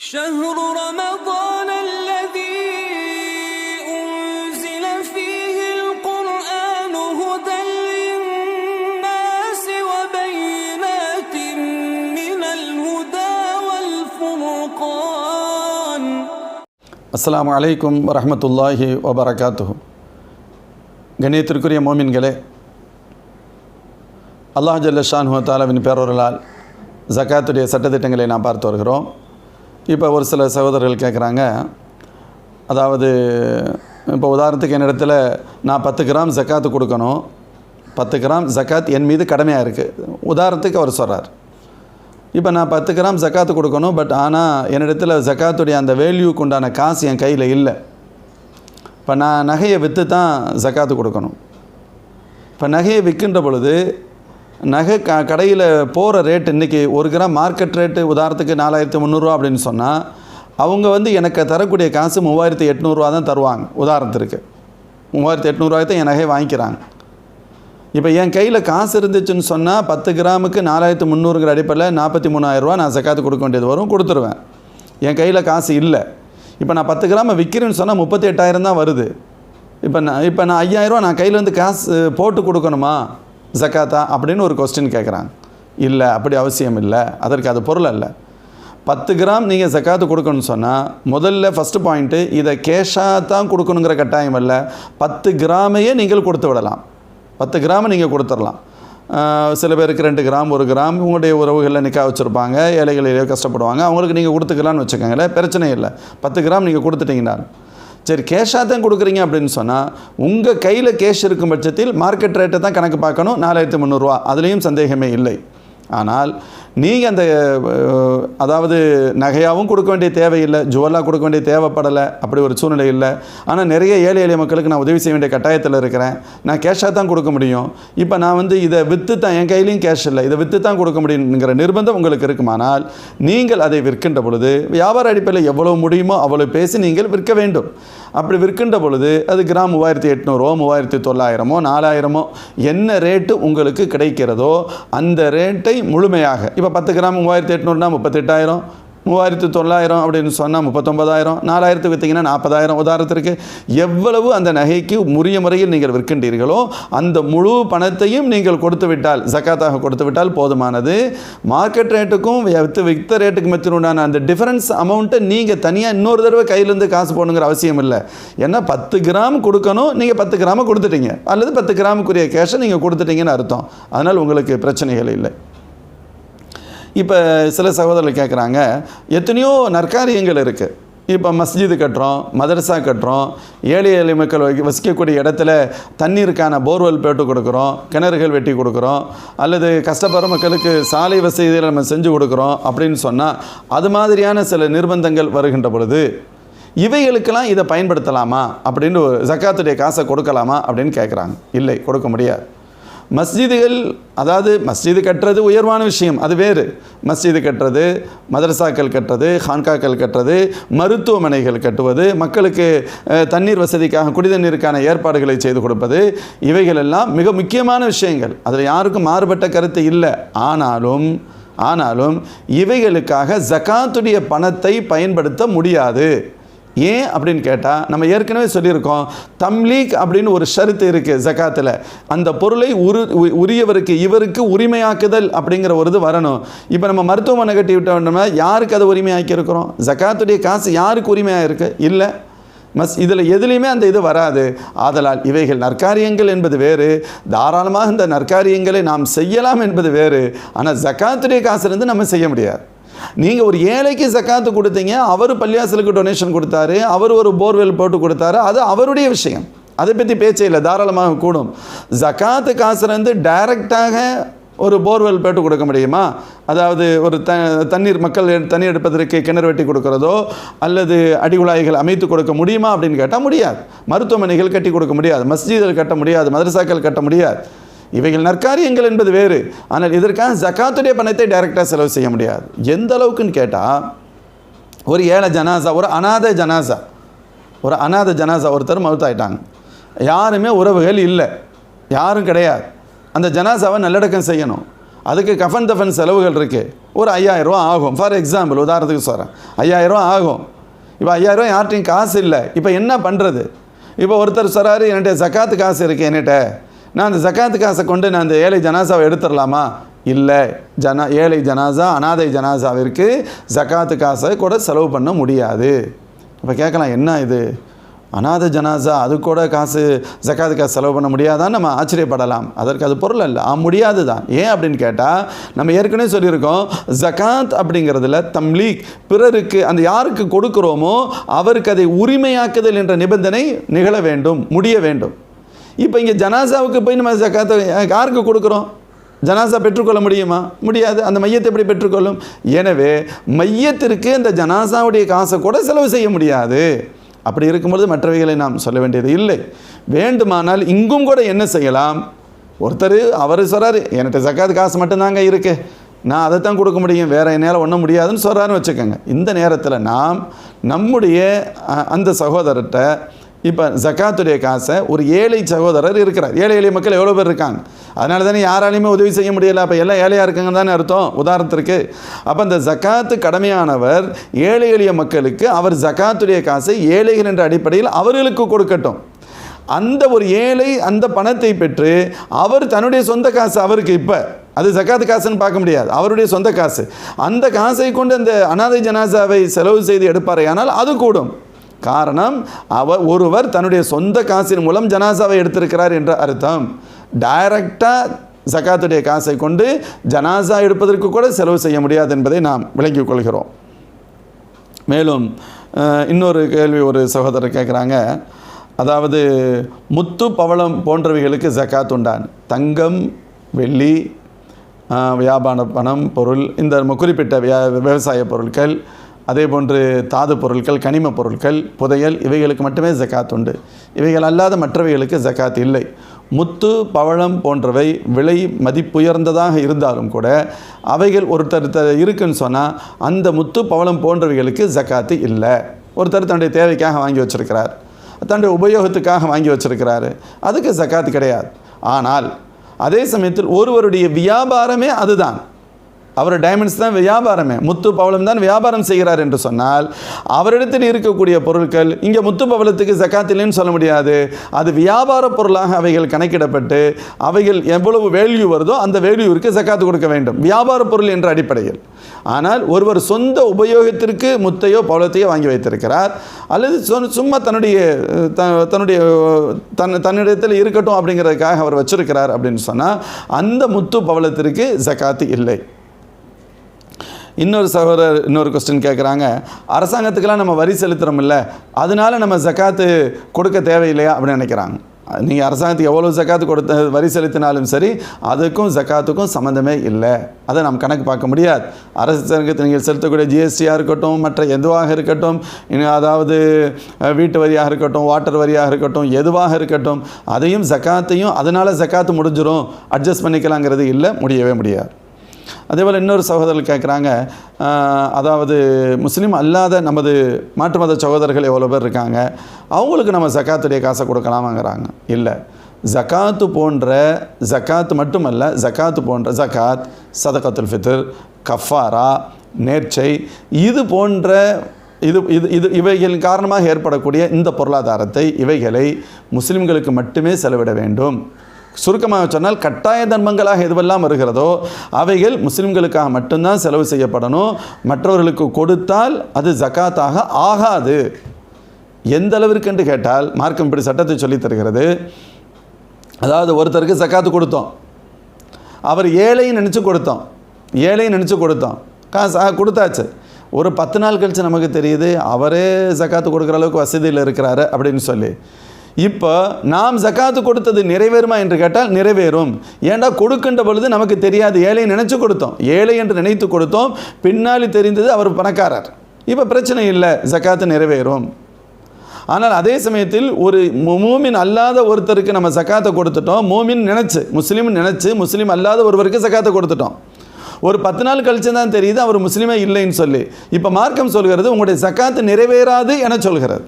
شهر رمضان الذي أنزل فيه القرآن هدى للناس وبينات من الهدى والفرقان அஸ்ஸலாமு அலைக்கும் வரஹ்மத்துல்லாஹி வபரகாத்துஹு கண்ணியத்திற்குரிய மோமின்களே அல்லாஹ் ஜல்ல ஷான்ஹு தாலாவின் பேரொருளால் ஜக்காத்துடைய சட்டத்திட்டங்களை நாம் பார்த்து வருகிறோம் இப்போ ஒரு சில சகோதரர்கள் கேட்குறாங்க. அதாவது இப்போ உதாரணத்துக்கு என்னிடத்துல நான் பத்து கிராம் ஜக்காத்து கொடுக்கணும். பத்து கிராம் ஜக்காத் என் மீது கடமையாக இருக்குது உதாரணத்துக்கு அவர் சொல்கிறார் இப்போ நான் பத்து கிராம் ஜக்காத்து கொடுக்கணும் பட் ஆனால் என்னிடத்தில் ஜக்காத்துடைய அந்த வேல்யூக்கு உண்டான காசு என் கையில் இல்லை. இப்போ நான் நகையை விற்று தான் ஜக்காத்து கொடுக்கணும். இப்போ நகையை விற்கின்ற பொழுது நகை க கடையில் போகிற ரேட் இன்றைக்கி ஒரு கிராம் மார்க்கெட் ரேட்டு உதாரணத்துக்கு நாலாயிரத்தி முந்நூறுரூவா அப்படின்னு சொன்னால் அவங்க வந்து எனக்கு தரக்கூடிய காசு மூவாயிரத்தி எட்நூறுரூவா தான் தருவாங்க உதாரணத்திற்கு. மூவாயிரத்தி எட்நூறுவாய் தான் என் நகையை வாங்கிக்கிறாங்க. இப்போ என் கையில் காசு இருந்துச்சுன்னு சொன்னால் பத்து கிராமுக்கு நாலாயிரத்து முந்நூறுங்கிற அடிப்படையில் நாற்பத்தி மூணாயிரரூவா நான் சக்காத்து கொடுக்க வேண்டியது வரும் கொடுத்துருவேன். என் கையில் காசு இல்லை. இப்போ நான் பத்து கிராமை விற்கிறேன்னு சொன்னால் முப்பத்தி எட்டாயிரம் தான் வருது. இப்போ நான் இப்போ நான் ஐயாயிரரூவா நான் கையிலேருந்து காசு போட்டு கொடுக்கணுமா? ஜக்காத்தா அப்படின்னு ஒரு கொஸ்டின் கேட்குறாங்க இல்லை அப்படி அவசியம் இல்லை. அதற்கு அது பொருள் அல்ல. பத்து கிராம் நீங்கள் ஜக்காத்து கொடுக்கணும்னு சொன்னால் முதல்ல ஃபஸ்ட்டு பாயிண்ட்டு இதை கேஷாக தான் கொடுக்கணுங்கிற கட்டாயம் இல்லை பத்து கிராமையே நீங்கள் கொடுத்து விடலாம். பத்து கிராம் நீங்கள் கொடுத்துடலாம். சில பேருக்கு ரெண்டு கிராம் ஒரு கிராம் உங்களுடைய உறவுகளில் நிற்க வச்சுருப்பாங்க. ஏழைகளிலேயோ கஷ்டப்படுவாங்க. அவங்களுக்கு நீங்கள் கொடுத்துக்கலான்னு வச்சுக்கோங்களேன். பிரச்சனை இல்லை. பத்து கிராம் நீங்கள் கொடுத்துட்டீங்கன்னா சரி கேஷாக தான் கொடுக்குறீங்க அப்படின்னு சொன்னால் உங்கள் கையில் கேஷ் இருக்கும் பட்சத்தில் மார்க்கெட் ரேட்டை தான் கணக்கு பார்க்கணும் நாலாயிரத்தி முந்நூறுரூவா அதுலேயும் சந்தேகமே இல்லை. ஆனால் நீங்கள் அந்த அதாவது நகையாகவும் கொடுக்க வேண்டிய தேவையில்லை ஜுவல்லாக கொடுக்க வேண்டிய தேவைப்படலை அப்படி ஒரு சூழ்நிலை இல்லை. ஆனால் நிறைய ஏழை எளிய மக்களுக்கு நான் உதவி செய்ய வேண்டிய கட்டாயத்தில் இருக்கிறேன். நான் கேஷாக தான் கொடுக்க முடியும். இப்போ நான் வந்து இதை விற்று தான் என் கையிலையும் கேஷ் இல்லை. இதை விற்று தான் கொடுக்க முடியுங்கிற நிர்பந்தம் உங்களுக்கு இருக்குமானால் நீங்கள் அதை விற்கின்ற பொழுது வியாபார அடிப்படையில் எவ்வளோ முடியுமோ அவ்வளோ பேசி நீங்கள் விற்க வேண்டும். அப்படி விற்கின்ற பொழுது அது கிராம் மூவாயிரத்தி எட்நூறோ மூவாயிரத்தி தொள்ளாயிரமோ நாலாயிரமோ என்ன ரேட்டு உங்களுக்கு கிடைக்கிறதோ அந்த ரேட்டை முழுமையாக இப்போ பத்து கிராம் மூவாயிரத்தி எட்நூறுனா முப்பத்தெட்டாயிரம் மூவாயிரத்து தொள்ளாயிரம் அப்படின்னு சொன்னால் முப்பத்தொம்பதாயிரம் நாலாயிரத்து விற்றீங்கன்னா நாற்பதாயிரம். உதாரணத்திற்கு எவ்வளவு அந்த நகைக்கு உரிய முறையில் நீங்கள் விற்கின்றீர்களோ அந்த முழு பணத்தையும் நீங்கள் கொடுத்து விட்டால் ஜக்காத்தாக கொடுத்து விட்டால் போதுமானது. மார்க்கெட் ரேட்டுக்கும் வித்து வித்த ரேட்டுக்கு மத்தியுண்டான அந்த டிஃபரன்ஸ் அமௌண்ட்டை நீங்கள் தனியாக இன்னொரு தடவை கையிலேருந்து காசு போடணுங்கிற அவசியம் இல்லை. ஏன்னா பத்து கிராம் கொடுக்கணும் நீங்கள் பத்து கிராமை கொடுத்துட்டீங்க. அல்லது பத்து கிராமுக்குரிய கேஷை நீங்கள் கொடுத்துட்டீங்கன்னு அர்த்தம். அதனால் உங்களுக்கு பிரச்சனைகள் இல்லை. இப்போ சில சகோதரர்கள் கேட்குறாங்க எத்தனையோ நற்காரியங்கள் இருக்குது இப்போ மஸ்ஜிது கட்டுறோம் மதரசா கட்டுறோம் ஏழை ஏழை மக்கள் வசிக்கக்கூடிய இடத்துல தண்ணீருக்கான போர்வெல் போட்டு கொடுக்குறோம் கிணறுகள் வெட்டி கொடுக்குறோம் அல்லது கஷ்டப்படுற மக்களுக்கு சாலை வசதிகளை நம்ம செஞ்சு கொடுக்குறோம் அப்படின்னு சொன்னால் அது மாதிரியான சில நிர்பந்தங்கள் வருகின்ற பொழுது இவைகளுக்கெல்லாம் இதை பயன்படுத்தலாமா? அப்படின்னு ஒரு ஜக்காத்துடைய காசை கொடுக்கலாமா? அப்படின்னு கேட்குறாங்க இல்லை கொடுக்க முடியாது. மஸ்ஜிதுகள் அதாவது மஸ்ஜிது கட்டுறது உயர்வான விஷயம் அது வேறு. மஸ்ஜிது கட்டுறது மதரசாக்கள் கட்டுறது ஹான்காக்கள் கட்டுறது மருத்துவமனைகள் கட்டுவது மக்களுக்கு தண்ணீர் வசதிக்காக குடிதண்ணீருக்கான ஏற்பாடுகளை செய்து கொடுப்பது இவைகள் எல்லாம் மிக முக்கியமான விஷயங்கள். அதில் யாருக்கும் மாறுபட்ட கருத்து இல்லை. ஆனாலும் ஆனாலும் இவைகளுக்காக ஜகாத்துடைய பணத்தை பயன்படுத்த முடியாது. ஏன் அப்படின்னு கேட்டால் நம்ம ஏற்கனவே சொல்லியிருக்கோம் தம்லீக் அப்படின்னு ஒரு ஷருத்து இருக்குது ஜக்காத்தில். அந்த பொருளை உரு உ- உரியவருக்கு இவருக்கு உரிமையாக்குதல் அப்படிங்கிற ஒரு இது வரணும். இப்போ நம்ம மருத்துவமனை கட்டி விட்டோம்னா யாருக்கு அதை உரிமையாக்கி இருக்கிறோம் ஜக்காத்துடைய காசு யாருக்கு உரிமையாக இருக்குது இல்லை. மஸ் இதில் எதுலேயுமே அந்த இது வராது. ஆதலால் இவைகள் நற்காரியங்கள் என்பது வேறு. தாராளமாக இந்த நற்காரியங்களை நாம் செய்யலாம் என்பது வேறு. ஆனால் ஜக்காத்துடைய காசு இருந்து நம்ம செய்ய முடியாது. நீங்கள் ஒரு ஏழைக்கு ஜக்காத்து கொடுத்தீங்க அவர் பள்ளியாசலுக்கு டொனேஷன் கொடுத்தாரு அவர் ஒரு போர்வெல் போட்டு கொடுத்தாரு அது அவருடைய விஷயம். அதை பற்றி பேச்சே இல்லை தாராளமாக கூடும். ஜக்காத்து காசுலேருந்து டைரெக்டாக ஒரு போர்வெல் போட்டு கொடுக்க முடியுமா? அதாவது ஒரு த தண்ணீர் மக்கள் தண்ணி தண்ணீர் எடுப்பதற்கு கிணறு வெட்டி கொடுக்கறதோ அல்லது அடிகுழாய்கள் அமைத்து கொடுக்க முடியுமா அப்படின்னு கேட்டால் முடியாது. மருத்துவமனைகள் கட்டி கொடுக்க முடியாது மஸ்ஜிதில் கட்ட முடியாது மதரசாக்கள் கட்ட முடியாது. இவைகள் நற்காரியங்கள் என்பது வேறு. ஆனால் இதற்காக ஜக்காத்துடைய பணத்தை டைரெக்டாக செலவு செய்ய முடியாது. எந்த அளவுக்குன்னு கேட்டால் ஒரு ஏழை ஜனாசா ஒரு அனாதை ஜனாசா ஒரு அனாதை ஜனாசா ஒருத்தர் மவுத்தாயிட்டாங்க. யாருமே உறவுகள் இல்லை. யாரும் கிடையாது. அந்த ஜனாசாவை நல்லடக்கம் செய்யணும். அதுக்கு கஃபன் தஃபன் செலவுகள் இருக்குது ஒரு ஐயாயிரரூவா ஆகும். ஃபார் எக்ஸாம்பிள் உதாரணத்துக்கு சொல்கிறேன் ஐயாயிரரூவா ஆகும். இப்போ ஐயாயிரரூவா யார்ட்டையும் காசு இல்லை. இப்போ என்ன பண்ணுறது இப்போ ஒருத்தர் சொல்கிறாரு என்கிட்ட ஜக்காத்து காசு இருக்குது என்கிட்ட நான் அந்த ஜக்காத்து காசை கொண்டு நான் அந்த ஏழை ஜனாசாவை எடுத்துடலாமா? இல்லை. ஜனா ஏழை ஜனாசா அனாதை ஜனாசாவிற்கு ஜக்காத்து காசை கூட செலவு பண்ண முடியாது. இப்போ கேட்கலாம் என்ன இது? அனாதை ஜனாசா அது கூட காசு ஜக்காத்து காசு செலவு பண்ண முடியாதான்னு நம்ம ஆச்சரியப்படலாம். அதற்கு அது பொருள் அல்ல. ஆ முடியாது தான். ஏன் அப்படின்னு கேட்டால் நம்ம ஏற்கனவே சொல்லியிருக்கோம் ஜகாத் அப்படிங்கிறதுல தம்லீக் பிறருக்கு அந்த யாருக்கு கொடுக்குறோமோ அவருக்கு அதை உரிமையாக்குதல் என்ற நிபந்தனை நிகழ வேண்டும் முடிய வேண்டும். இப்போ இங்கே ஜனாசாவுக்கு போய் நம்ம ஜக்காத்தை யாருக்கு கொடுக்குறோம்? ஜனாசா பெற்றுக்கொள்ள முடியுமா? முடியாது. அந்த மையத்தை எப்படி பெற்றுக்கொள்ளும்? எனவே மையத்திற்கு இந்த ஜனாசாவுடைய காசை கூட செலவு செய்ய முடியாது. அப்படி இருக்கும்பொழுது மற்றவைகளை நாம் சொல்ல வேண்டியது இல்லை. வேண்டுமானால் இங்கும் கூட என்ன செய்யலாம்? ஒருத்தர் அவர் சொல்கிறாரு என்கிட்ட ஜக்காத் காசு மட்டும்தாங்க இருக்கு. நான் அதை தான் கொடுக்க முடியும். வேறு என்னால் ஒன்றும் முடியாதுன்னு சொல்கிறாருன்னு வச்சுக்கோங்க. இந்த நேரத்தில் நாம் நம்முடைய அ, அந்த சகோதரர்கிட்ட இப்போ ஜக்காத்துடைய காசை ஒரு ஏழை சகோதரர் இருக்கிறார். ஏழை எளிய மக்கள் எவ்வளோ பேர் இருக்காங்க? அதனால தானே யாராலையுமே உதவி செய்ய முடியலை. அப்போ எல்லாம் ஏழையாக இருக்காங்க தானே அர்த்தம்? உதாரணத்திற்கு அப்போ இந்த ஜக்காத்து கடமையானவர் ஏழை எளிய மக்களுக்கு அவர் ஜக்காத்துடைய காசை ஏழைகள் என்ற அடிப்படையில் அவர்களுக்கு கொடுக்கட்டும். அந்த ஒரு ஏழை அந்த பணத்தை பெற்று அவர் தன்னுடைய சொந்த காசு அவருக்கு இப்போ அது ஜக்காத்து காசுன்னு பார்க்க முடியாது. அவருடைய சொந்த காசு. அந்த காசை கொண்டு அந்த அனாதை ஜனாசாவை செலவு செய்து எடுப்பாரேயானால் அது கூடும். காரணம் அவர் ஒருவர் தன்னுடைய சொந்த காசின் மூலம் ஜனாசாவை எடுத்திருக்கிறார் என்ற அர்த்தம். டைரக்டாக ஜக்காத்துடைய காசை கொண்டு ஜனாசா எடுப்பதற்கு கூட செலவு செய்ய முடியாது என்பதை நாம் விளங்கிக் கொள்கிறோம். மேலும் இன்னொரு கேள்வி ஒரு சகோதரர் கேட்குறாங்க. அதாவது முத்து பவளம் போன்றவைகளுக்கு ஜக்காத் உண்டான். தங்கம் வெள்ளி வியாபார பணம் பொருள் இந்த நம்ம குறிப்பிட்ட வியா விவசாய பொருட்கள் அதே போன்று தாது பொருட்கள் கனிம பொருட்கள் புதையல் இவைகளுக்கு மட்டுமே ஜக்காத் உண்டு. இவைகள் அல்லாத மற்றவைகளுக்கு ஜக்காத் இல்லை. முத்து பவழம் போன்றவை விலை மதிப்புயர்ந்ததாக இருந்தாலும் கூட அவைகள் ஒருத்தர் த- இருக்குன்னு சொன்னால் அந்த முத்து பவளம் போன்றவைகளுக்கு ஜக்காத்து இல்லை. ஒருத்தர் தன்னுடைய தேவைக்காக வாங்கி வச்சிருக்கிறார். தன்னுடைய உபயோகத்துக்காக வாங்கி வச்சிருக்கிறாரு. அதுக்கு ஜக்காத்து கிடையாது. ஆனால் அதே சமயத்தில் ஒருவருடைய வியாபாரமே அதுதான். அவர் டைமண்ட்ஸ் தான் வியாபாரமே. முத்து பவளம் தான் வியாபாரம் செய்கிறார் என்று சொன்னால் அவரிடத்தில் இருக்கக்கூடிய பொருட்கள் இங்கே முத்து பவளத்துக்கு ஜக்காத்திலேன்னு இல்லைன்னு சொல்ல முடியாது. அது வியாபார பொருளாக அவைகள் கணக்கிடப்பட்டு அவைகள் எவ்வளவு வேல்யூ வருதோ அந்த வேல்யூவிற்கு ஜக்காத்து கொடுக்க வேண்டும். வியாபார பொருள் என்ற அடிப்படையில். ஆனால் ஒருவர் சொந்த உபயோகத்திற்கு முத்தையோ பவளத்தையோ வாங்கி வைத்திருக்கிறார். அல்லது சும்மா தன்னுடைய த- தன்னுடைய தன் தன்னிடத்தில் இருக்கட்டும் அப்படிங்கிறதுக்காக அவர் வச்சிருக்கிறார் அப்படின்னு சொன்னால் அந்த முத்து பவளத்திற்கு ஜக்காத்து இல்லை. இன்னொரு சகோதரர் இன்னொரு கொஸ்டின் கேட்குறாங்க அரசாங்கத்துக்கெல்லாம் நம்ம வரி செலுத்துகிறோம் இல்லை அதனால நம்ம ஜக்காத்து கொடுக்க தேவையில்லையா அப்படின்னு நினைக்கிறாங்க. நீங்கள் அரசாங்கத்துக்கு எவ்வளோ ஜக்காத்து கொடுத்த வரி செலுத்தினாலும் சரி அதுக்கும் ஜக்காத்துக்கும் சம்மந்தமே இல்லை. அதை நாம் கணக்கு பார்க்க முடியாது. அரசாங்கத்தை நீங்கள் செலுத்தக்கூடிய ஜிஎஸ்டியாக இருக்கட்டும் மற்ற எதுவாக இருக்கட்டும் அதாவது வீட்டு வரியாக இருக்கட்டும் வாட்டர் வரியாக இருக்கட்டும் எதுவாக இருக்கட்டும் அதையும் ஜக்காத்தையும் அதனால் ஜக்காத்து முடிஞ்சிடும் அட்ஜஸ்ட் பண்ணிக்கலாங்கிறது இல்லை முடியவே முடியாது. அதே போல் இன்னொரு சகோதரர்கள் கேட்குறாங்க அதாவது முஸ்லீம் அல்லாத நமது மாற்று மத சகோதரர்கள் எவ்வளோ பேர் இருக்காங்க? அவங்களுக்கு நம்ம ஜக்காத்துடைய காசை கொடுக்கலாமாங்கிறாங்க. இல்லை. ஜக்காத்து போன்ற ஜக்காத்து மட்டுமல்ல ஜக்காத்து போன்ற ஜக்காத் சதகத்துல் ஃபித்ர் கஃபாரா நேர்ச்சை இது போன்ற இது இது இது இவைகளின் காரணமாக ஏற்படக்கூடிய இந்த பொருளாதாரத்தை இவைகளை முஸ்லிம்களுக்கு மட்டுமே செலவிட வேண்டும். சுருக்கமாக சொன்னால் கட்டாய தர்மங்களாக எதுவெல்லாம் வருகிறதோ அவைகள் முஸ்லிம்களுக்காக மட்டும்தான் செலவு செய்யப்படணும். மற்றவர்களுக்கு கொடுத்தால் அது ஜக்காத்தாக ஆகாது. எந்த அளவிற்கு என்று கேட்டால் மார்க்கம் இப்படி சட்டத்தை சொல்லித் தருகிறது. அதாவது ஒருத்தருக்கு ஜக்காத்து கொடுத்தோம். அவர் ஏழையும் நினச்சி கொடுத்தோம். ஏழையும் நினச்சி கொடுத்தோம். காசு கொடுத்தாச்சு. ஒரு பத்து நாள் கழித்து நமக்கு தெரியுது அவரே ஜக்காத்து கொடுக்குற அளவுக்கு வசதியில் இருக்கிறாரு அப்படின்னு சொல்லி. இப்போ நாம் ஜக்காத்து கொடுத்தது நிறைவேறுமா என்று கேட்டால் நிறைவேறும். ஏன்டா கொடுக்கின்ற பொழுது நமக்கு தெரியாது ஏழை நினைச்சு கொடுத்தோம். ஏழை என்று நினைத்து கொடுத்தோம் பின்னாடி தெரிந்தது அவர் பணக்காரர். இப்போ பிரச்சனை இல்லை ஜக்காத்து நிறைவேறும். ஆனால் அதே சமயத்தில் ஒரு மூமின் அல்லாத ஒருத்தருக்கு நம்ம சக்காத்தை கொடுத்துட்டோம் மூமின் நினச்சி முஸ்லீம் நினச்சி முஸ்லீம் அல்லாத ஒருவருக்கு சக்காத்தை கொடுத்துட்டோம். ஒரு பத்து நாள் கழிச்சு தான் தெரியுது அவர் முஸ்லீமே இல்லைன்னு சொல்லி. இப்போ மார்க்கம் சொல்கிறது உங்களுடைய சக்காத்து நிறைவேறாது என சொல்கிறது.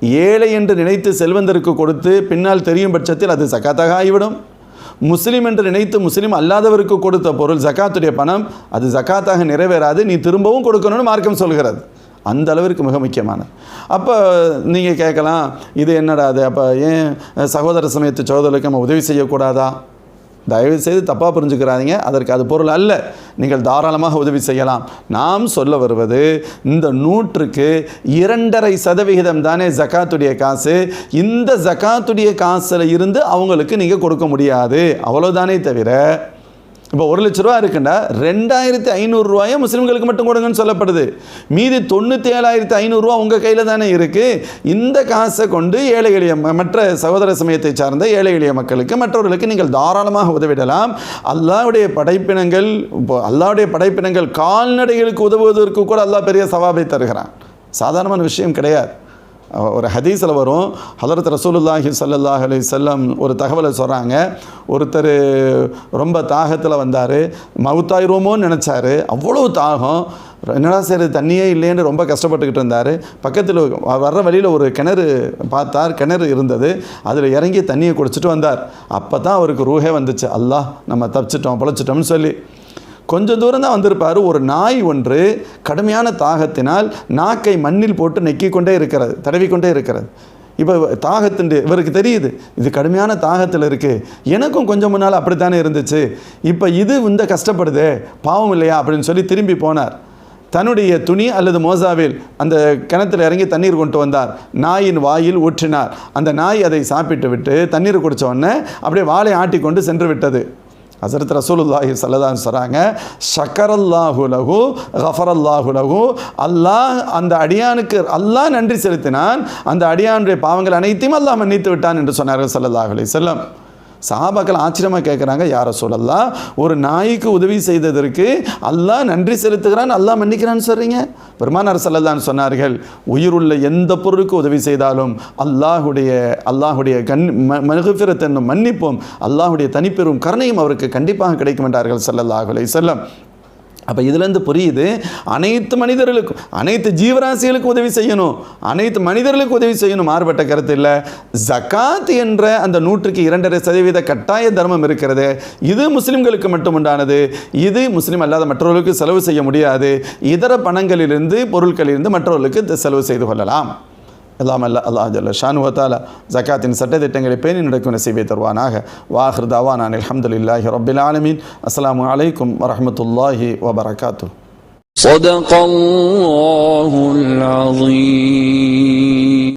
ஏழை என்று நினைத்து செல்வந்தருக்கு கொடுத்து பின்னால் தெரியும் பட்சத்தில் அது சக்காத்தாக ஆகிவிடும் முஸ்லீம் என்று நினைத்து முஸ்லீம் அல்லாதவருக்கு கொடுத்த பொருள் ஜக்காத்துடைய பணம் அது ஜக்காத்தாக நிறைவேறாது நீ திரும்பவும் கொடுக்கணும்னு மார்க்கம் சொல்கிறது. அந்த அளவிற்கு மிக முக்கியமானது. அப்போ நீங்கள் கேட்கலாம் இது என்னடா அது? அப்போ ஏன் சகோதர சமயத்து சகோதரருக்கு நம்ம உதவி செய்யக்கூடாதா? தயவு செய்து தப்பாக புரிஞ்சுக்கிறாதீங்க. அதற்கு அது பொருள் அல்ல. நீங்கள் தாராளமாக உதவி செய்யலாம். நாம் சொல்ல வருவது இந்த நூற்றுக்கு இரண்டரை சதவிகிதம் தானே ஜக்காத்துடைய காசு. இந்த ஜக்காத்துடைய காசில் இருந்து அவங்களுக்கு நீங்கள் கொடுக்க முடியாது. அவ்வளோதானே தவிர இப்போ ஒரு லட்ச ரூபா இருக்குன்னா ரெண்டாயிரத்தி ஐநூறுரூவாயை முஸ்லீம்களுக்கு மட்டும் கொடுங்கன்னு சொல்லப்படுது. மீதி தொண்ணூற்றி ஏழாயிரத்தி ஐநூறுரூவா உங்கள் கையில் தானே இருக்குது இந்த காசை கொண்டு ஏழை எளிய ம- மற்ற சகோதர சமயத்தை சார்ந்த ஏழை எளிய மக்களுக்கு மற்றவர்களுக்கு நீங்கள் தாராளமாக உதவிடலாம். அல்லாஹ்வுடைய படைப்பினங்கள் இப்போ அல்லாவுடைய படைப்பினங்கள் கால்நடைகளுக்கு உதவுவதற்கு கூட அல்லா பெரிய சவாபை தருகிறான். சாதாரணமான விஷயம் கிடையாது. ஒரு ஹதீஸில் வரும். ஹலரத் ரசூலுல்லாஹி சல்லாஹ் அலி செல்லம் ஒரு தகவலை சொல்கிறாங்க ஒருத்தர் ரொம்ப தாகத்தில் வந்தார். மவுத்தாயிருவோமோன்னு நினச்சாரு. அவ்வளோ தாகம். என்னடா சரி தண்ணியே இல்லைன்னு ரொம்ப கஷ்டப்பட்டுக்கிட்டு இருந்தார். பக்கத்தில் வர்ற வழியில் ஒரு கிணறு பார்த்தார். கிணறு இருந்தது. அதில் இறங்கி தண்ணியை குடிச்சிட்டு வந்தார். அப்போ தான் அவருக்கு ரூஹே வந்துச்சு. அல்லாஹ் நம்ம தப்பிச்சிட்டோம் பிழைச்சிட்டோம்னு சொல்லி. கொஞ்சம் தூரம் தான் வந்திருப்பார். ஒரு நாய் ஒன்று கடுமையான தாகத்தினால் நாக்கை மண்ணில் போட்டு நெக்கி கொண்டே இருக்கிறது தடவிக்கொண்டே இருக்கிறது. இப்போ தாகத்துண்டு இவருக்கு தெரியுது இது கடுமையான தாகத்தில் இருக்குது எனக்கும் கொஞ்சம் முன்னால் அப்படித்தானே இருந்துச்சு. இப்போ இது இந்த கஷ்டப்படுதே பாவம் இல்லையா அப்படின்னு சொல்லி திரும்பி போனார். தன்னுடைய துணி அல்லது மோசாவில் அந்த கிணத்துல இறங்கி தண்ணீர் கொண்டு வந்தார். நாயின் வாயில் ஊற்றினார். அந்த நாய் அதை சாப்பிட்டு விட்டு தண்ணீர் குடித்த உடனே அப்படியே ஆட்டி கொண்டு சென்று விட்டது. ஹசரத் ரசூலுல்லாஹி சல்லதான் சொல்கிறாங்க ஷக்கரல்லாஹு லகு ஹஃபரல்லாஹு லகு அல்லாஹ் அந்த அடியானுக்கு அல்லாஹ் நன்றி செலுத்தினான். அந்த அடியானுடைய பாவங்கள் அனைத்தையும் அல்லாஹ் மன்னித்து விட்டான் என்று சொன்னார்கள் ஸல்லல்லாஹு அலி செல்லம் சஹாபாக்கள் ஆச்சரியமாக கேட்குறாங்க யார சொல்லலாம் ஒரு நாய்க்கு உதவி செய்ததற்கு அல்லாஹ் நன்றி செலுத்துகிறான் அல்லாஹ் மன்னிக்கிறான்னு சொல்கிறீங்க பெருமானார் சல்லல்லான்னு சொன்னார்கள் உயிருள்ள எந்த பொருளுக்கு உதவி செய்தாலும் அல்லாஹுடைய அல்லாஹுடைய கண் ம மகுஃபிரத் மன்னிப்பும் அல்லாஹுடைய தனிப்பெரும் கருணையும் அவருக்கு கண்டிப்பாக கிடைக்கும் என்றார்கள் ஸல்லல்லாஹு செல்லம் அப்போ இதுலேருந்து புரியுது அனைத்து மனிதர்களுக்கும் அனைத்து ஜீவராசிகளுக்கும் உதவி செய்யணும். அனைத்து மனிதர்களுக்கும் உதவி செய்யணும் மாறுபட்ட கருத்து இல்லை. ஜக்காத் என்ற அந்த நூற்றுக்கு இரண்டரை சதவீத கட்டாய தர்மம் இருக்கிறது. இது முஸ்லிம்களுக்கு மட்டும் உண்டானது. இது முஸ்லீம் அல்லாத மற்றவர்களுக்கு செலவு செய்ய முடியாது. இதர பணங்களிலிருந்து பொருட்களிலிருந்து மற்றவர்களுக்கு செலவு செய்து கொள்ளலாம். எல்லாம் அல்ல அல்லாஹ் ஜல்ல ஷானுவத்தால ஜக்காத்தின் சட்டத்திட்டங்களை பேணி நடக்கும் நசீபை தருவானாக வாஹிர் தாவானான் அல்ஹம்துலில்லாஹி ரப்பில் ஆலமீன் அஸ்ஸலாமு அலைக்கும் வரஹ்மத்துல்லாஹி வபரகாத்துஹ் صدق الله العظيم